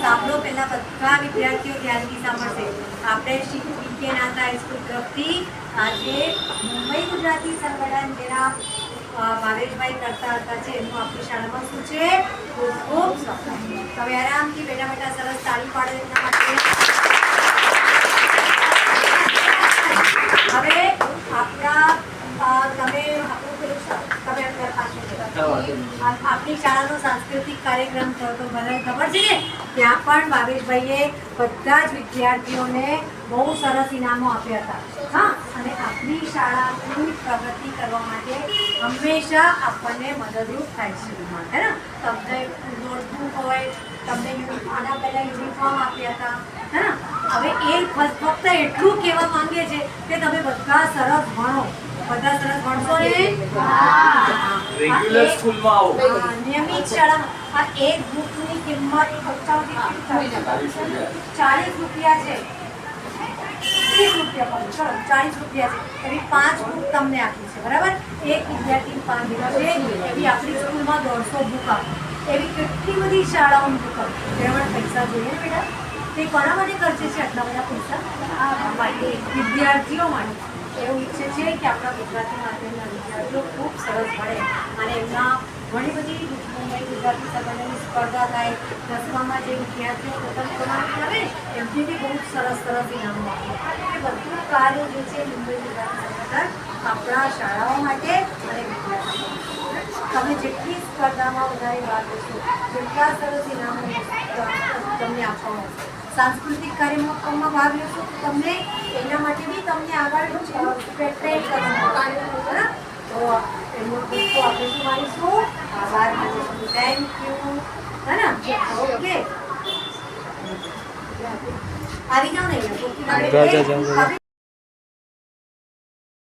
સાંભળો પહેલા બધા વિદ્યાર્થીઓ ધ્યાનથી સાંભળશે આપણે વિદ્યાનાથ હાઈસ્કૂલ તરફથી આજે મુંબઈ ગુજરાતી સંગઠન જેના ભાવેશભાઈ કરતા હતા છે. એમનું આપણી શાળામાં શું છે? ખૂબ ખૂબ તમે આરામથી બેટા બેટા સરસ તાળી પાડો એમના માટે હવે આપણા અ, તમે આપણું પેલું સ- તમે અત્યારે પાછળ જતા. આ- આપણી શાળાનો સાંસ્કૃતિક કાર્યક્રમ થયો તો મને ખબર છે ને ત્યાં પણ ભાવેશભાઈએ બધા જ વિદ્યાર્થીઓને બહુ સરસ ઇનામો આપ્યા હતા. હા, અને આપણી શાળાની પ્રગતિ કરવા માટે હંમેશા આપણને મદદરૂપ થાય છે. હે ને? તમને નોટબુક હોય, તમને આના પહેલાં યુનિફોર્મ આપ્યા હતા. હે ને? હવે એ ફક્ત એટલું કહેવા માંગે છે કે તમે બધા સરસ ભણો. બધા સરસ ભણશો ને. રેગ્યુલર સ્કૂલમાં આવો. નિયમિત શાળામાં. આ એક બુકની કિંમત પચાસથી ચાલીસ રૂપિયા. છે. ત્રીસ રૂપિયા પણ ચલો ચાલીસ રૂપિયા છે. એવી પાંચ બુક તમને આપી છે બરાબર? એક વિદ્યાર્થી પાંચ દિવસ એવી આપણી સ્કૂલમાં દોઢસો બુક આપે એવી કેટલી બધી શાળાઓની બુક આપે તેના માટે પૈસા જોઈએ બેટા. તે કોના માટે ખર્ચે છે આટલા બધા પૈસા? આ માટે વિદ્યાર્થીઓ માટે. એવું ઈચ્છે છે કે આપણા ગુજરાતી માધ્યમના વિદ્યાર્થીઓ સરસ ભણે અને એમના ઘણી બધી મુંબઈ ગુજરાતી સંગઠનની સ્પર્ધા થાય, દસમામાં જે વિદ્યાર્થીઓ પ્રથમ ક્રમાંક આવે, એમથી બી બહુ સરસ સરસ ઇનામો આપે એ બધું કાર્ય જે છે, મુંબઈ ગુજરાતી સંગઠન આપણા શાળાઓ માટે અને વિદ્યાર્થીઓ તમે જેટલી સ્પર્ધામાં વધારે ભાગ લેશો, જેટલા સરસ ઇનામો તમને આપવામાં આવશે. સાંસ્કૃતિક કાર્યક્રમમાં ભાગ લેશો તમને એના માટે બી તમને આગળ પ્રેક્ટિસ કરવાનું આવશે. બરાબર? તો એમનો ખૂબ આપણે શું માનીશું આભાર માનીશું થેન્ક યુ હે ને ઓકે આવી જાઓ ને જા.